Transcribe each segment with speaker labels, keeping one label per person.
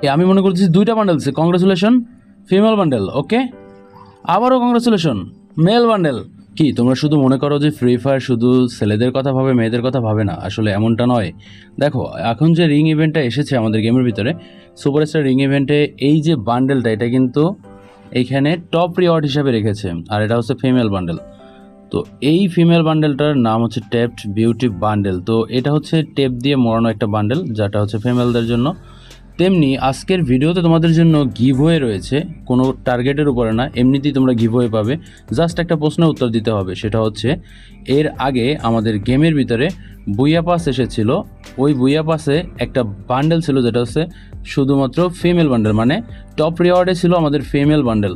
Speaker 1: আমি মনে করছি দুইটা বান্ডেলছে কংগ্রেচুলেশন ফিমেল বান্ডেল ওকে আবারও কংগ্রেচুলেশন মেল বান্ডেল কি, তোমরা শুধু মনে করো যে ফ্রি ফায়ার শুধু ছেলেদের কথা ভাবে, মেয়েদের কথা ভাবে না, আসলে এমনটা নয়। দেখো, এখন যে রিং ইভেন্টটা এসেছে আমাদের গেমের ভিতরে সুপারস্টার রিং ইভেন্টে এই যে বান্ডেলটা এটা কিন্তু এইখানে টপ রিওয়ার্ড হিসাবে রেখেছে, আর এটা হচ্ছে ফিমেল বান্ডেল তো এই ফিমেল বান্ডেলটার নাম হচ্ছে টেপড বিউটি বান্ডেল তো এটা হচ্ছে টেপ দিয়ে মরানো একটা বান্ডেল যেটা হচ্ছে ফিমেলদের জন্য। তেমনি আজকের ভিডিওতে তোমাদের জন্য গিভওয়ে রয়েছে, কোনো টার্গেটের উপরে না, এমনিতেই তোমরা গিভওয়ে পাবে। জাস্ট একটা প্রশ্নের উত্তর দিতে হবে, সেটা হচ্ছে, এর আগে আমাদের গেমের ভিতরে বুইয়া পাস এসেছিল, ওই বুইয়া পাসে একটা বান্ডেল ছিল, যেটা হচ্ছে শুধুমাত্র ফিমেল বান্ডেল মানে টপ রিওয়ার্ডে ছিল আমাদের ফিমেল বান্ডেল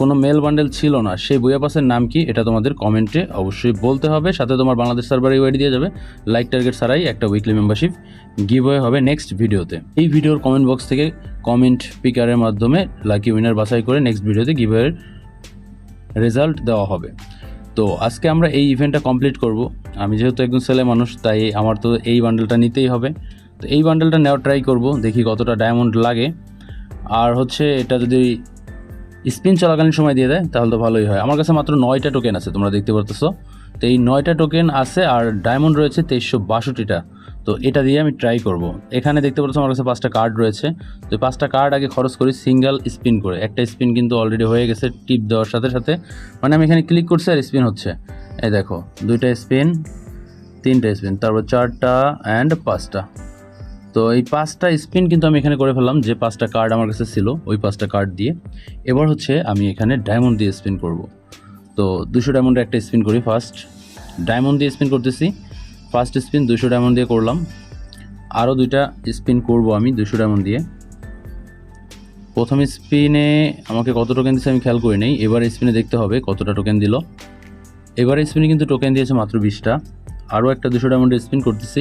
Speaker 1: কোনো মেল বান্ডেল ছিল না, সেই বইয়া পাসের নাম কি এটা তোমাদের কমেন্টে অবশ্যই বলতে হবে। সাথে তোমার বাংলাদেশ সার্ভারে ইউআইডি দিয়ে যাবে। লাইক টার্গেট ছাড়াই একটা উইকলি মেম্বারশিপ গিভ হবে নেক্সট ভিডিওতে এই ভিডিওর কমেন্ট বক্স থেকে কমেন্ট পিকারের মাধ্যমে লাকি উইনার বাছাই করে নেক্সট ভিডিওতে গিভ রেজাল্ট দেওয়া হবে। তো আজকে আমরা এই ইভেন্টটা কমপ্লিট করব। আমি যেহেতু একজন ছেলে মানুষ, তাই আমার তো এই বান্ডেলটা নিতেই হবে। তো এই বান্ডেলটা নেওয়ার ট্রাই করব, দেখি কতটা ডায়মন্ড লাগে। আর হচ্ছে এটা যদি স্পিন চলাকালীন সময় দিয়ে দেয়, তাহলে তো ভালোই হয়। আমার কাছে মাত্র নয়টা টোকেন আছে, তোমরা দেখতে পারতেছো। তো এই নয়টা টোকেন আছে, আর ডায়মন্ড রয়েছে তেইশশো বাষট্টিটা। তো এটা দিয়ে আমি ট্রাই করব। এখানে দেখতে পাচ্ছ আমার কাছে পাঁচটা কার্ড রয়েছে। তো পাঁচটা কার্ড আগে খরচ করি সিঙ্গেল স্পিন করে। একটা স্পিন কিন্তু অলরেডি হয়ে গেছে টিপ দেওয়ার সাথে সাথে। মানে আমি এখানে ক্লিক করছি আর স্পিন হচ্ছে। এই দেখো, দুইটা স্পিন তিনটা স্পিন তারপর চারটা অ্যান্ড পাঁচটা। তো এই পাঁচটা স্পিন কিন্তু আমি এখানে করে ফেললাম, যে পাঁচটা কার্ড আমার কাছে ছিল, ওই পাঁচটা কার্ড দিয়ে। এবার হচ্ছে আমি এখানে ডায়মন্ড দিয়ে স্পিন করব। তো দুশো ডায়মন্ডে একটা স্পিন করি ফার্স্ট। ডায়মন্ড দিয়ে স্পিন করতেছি। ফার্স্ট স্পিন দুশো ডায়মন্ড দিয়ে করলাম। আরও দুইটা স্পিন করব আমি দুশো ডায়মন্ড দিয়ে। প্রথম স্পিনে আমাকে কত টোকেন দিচ্ছে আমি খেয়াল করি নেই। এবার স্পিনে দেখতে হবে কতটা টোকেন দিল। এবার স্পিনে কিন্তু টোকেন দিয়েছে মাত্র বিশটা। আরও একটা দুশো ডায়মন্ডে স্পিন করতেছি।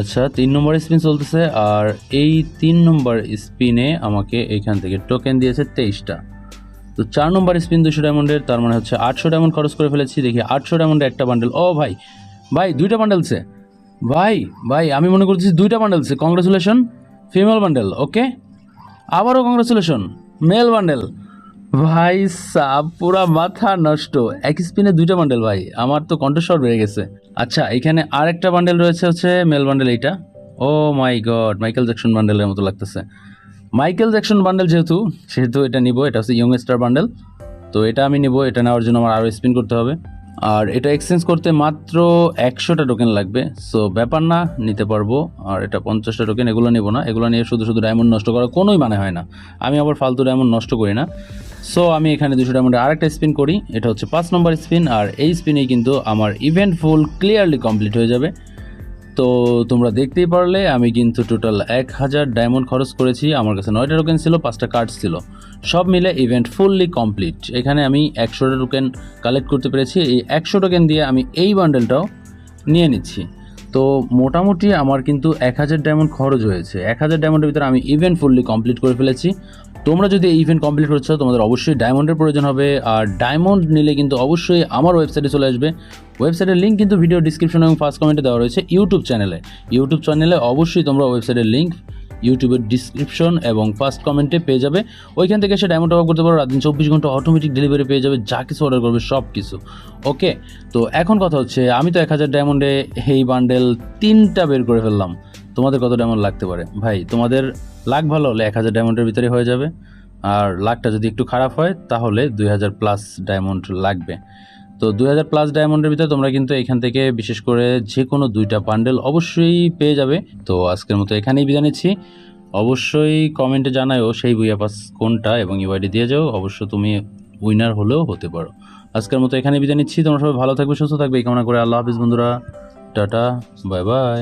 Speaker 1: আচ্ছা তিন নম্বর স্পিন চলতেছে আর এই তিন নম্বর স্পিনে আমাকে এখান থেকে টোকেন দিয়েছে তেইশটা। তো চার নম্বর স্পিন দুশো ডায়মন্ডের তার মানে হচ্ছে আটশো ডায়মন্ড খরচ করে ফেলেছি। দেখি, আটশো ডায়মন্ডে একটা বান্ডেল ও ভাই ভাই, দুইটা বান্ডেলছে ভাই ভাই, আমি মনে করছি দুইটা বান্ডেলছে কংগ্রেচুলেশন ফিমেল বান্ডেল ওকে আবারও কংগ্রেচুলেশন মেল বান্ডেল ভাই সাব, পুরা মাথা নষ্ট। এক স্পিনে দুইটা বান্ডেল ভাই। আমার তো কণ্ঠস্বর বেড়ে গেছে। আচ্ছা এখানে আর একটা বান্ডেল রয়েছে হচ্ছে মেল বান্ডেল এইটা। Oh my god Michael Jackson বান্ডেলের মতো লাগতেছে। মাইকেল জ্যাকসন বান্ডেল যেহেতু, সেহেতু এটা নিব। এটা হচ্ছে ইয়ং স্টার বান্ডেল তো এটা আমি নিব। এটা নেওয়ার জন্য আমার আরও স্পিন করতে হবে। আর এটা এক্সচেঞ্জ করতে মাত্র একশোটা টোকেন লাগবে। সো ব্যাপার না, নিতে পারব। আর এটা পঞ্চাশটা টোকেন এগুলো নেব না। এগুলো নিয়ে শুধু শুধু ডায়মন্ড নষ্ট করার কোনোই মানে হয় না। আমি আবার ফালতু ডায়মন্ড নষ্ট করি না। সো আমি এখানে দুশো ডায়মন্ডে আরেকটা স্পিন করি। এটা হচ্ছে পাঁচ নম্বর স্পিন আর এই স্পিনেই কিন্তু আমার ইভেন্ট ফুল ক্লিয়ারলি কমপ্লিট হয়ে যাবে। তো তোমরা দেখতেই পারলে, আমি কিন্তু টোটাল এক হাজার ডায়মন্ড খরচ করেছি। আমার কাছে নয়টা টোকেন ছিল, পাঁচটা কার্ড ছিল। সব মিলে ইভেন্ট ফুললি কমপ্লিট এখানে আমি একশোটা টোকেন কালেক্ট করতে পেরেছি। এই একশো টোকেন দিয়ে আমি এই বান্ডেলটাও নিয়ে নিচ্ছি। তো মোটামুটি আমার কিন্তু এক হাজার ডায়মন্ড খরচ হয়েছে। এক হাজার ডায়মন্ডের ভিতরে আমি ইভেন্ট ফুললি কমপ্লিট করে ফেলেছি। তোমরা যদি এই ইভেন্ট কমপ্লিট করছ, তোমাদের অবশ্যই ডায়মন্ডের প্রয়োজন হবে। আর ডায়মন্ড নিলে কিন্তু অবশ্যই আমার ওয়েবসাইটে চলে আসবে। ওয়েবসাইটের লিঙ্ক কিন্তু ভিডিও ডিসক্রিপশন এবং ফার্স্ট কমেন্টে দেওয়া রয়েছে ইউটিউব চ্যানেলে ইউটিউব চ্যানেলে অবশ্যই তোমরা ওয়েবসাইটের লিঙ্ক ইউটিউবের ডিসক্রিপশন এবং ফার্স্ট কমেন্টে পেয়ে যাবে। ওইখান থেকে সে ডায়মন্ড অফ করতে পারো, রাত দিন চব্বিশ ঘণ্টা অটোমেটিক ডেলিভারি পেয়ে যাবে, যা কিছু অর্ডার করবে সব কিছু ওকে তো এখন কথা হচ্ছে, আমি তো এক হাজার ডায়মন্ডে এই বান্ডেল তিনটা বের করে ফেললাম। তোমাদের কত ডায়মন্ড লাগতে পারে? ভাই, তোমাদের লাখ ভালো হলে এক হাজার ডায়মন্ডের ভিতরে হয়ে যাবে। আর লাখটা যদি একটু খারাপ হয়, তাহলে দুই হাজার প্লাস ডায়মন্ড লাগবে। তো দুই হাজার প্লাস ডায়মন্ডের ভিতরে তোমরা কিন্তু এখান থেকে বিশেষ করে যে কোনো দুইটা পান্ডেল অবশ্যই পেয়ে যাবে। তো আজকের মতো এখানেই বিদায় নিচ্ছি। অবশ্যই কমেন্টে জানায়ও সেই বুইয়া পাস কোনটা এবং ইউআইডি দিয়ে যাও। অবশ্য তুমি উইনার হলেও হতে পারো। আজকের মতো এখানে বিদায় নিচ্ছি। তোমরা সবাই ভালো থাকবে, সুস্থ থাকবে। এই কামনা করে আল্লাহ হাফিজ বন্ধুরা। Tata bye bye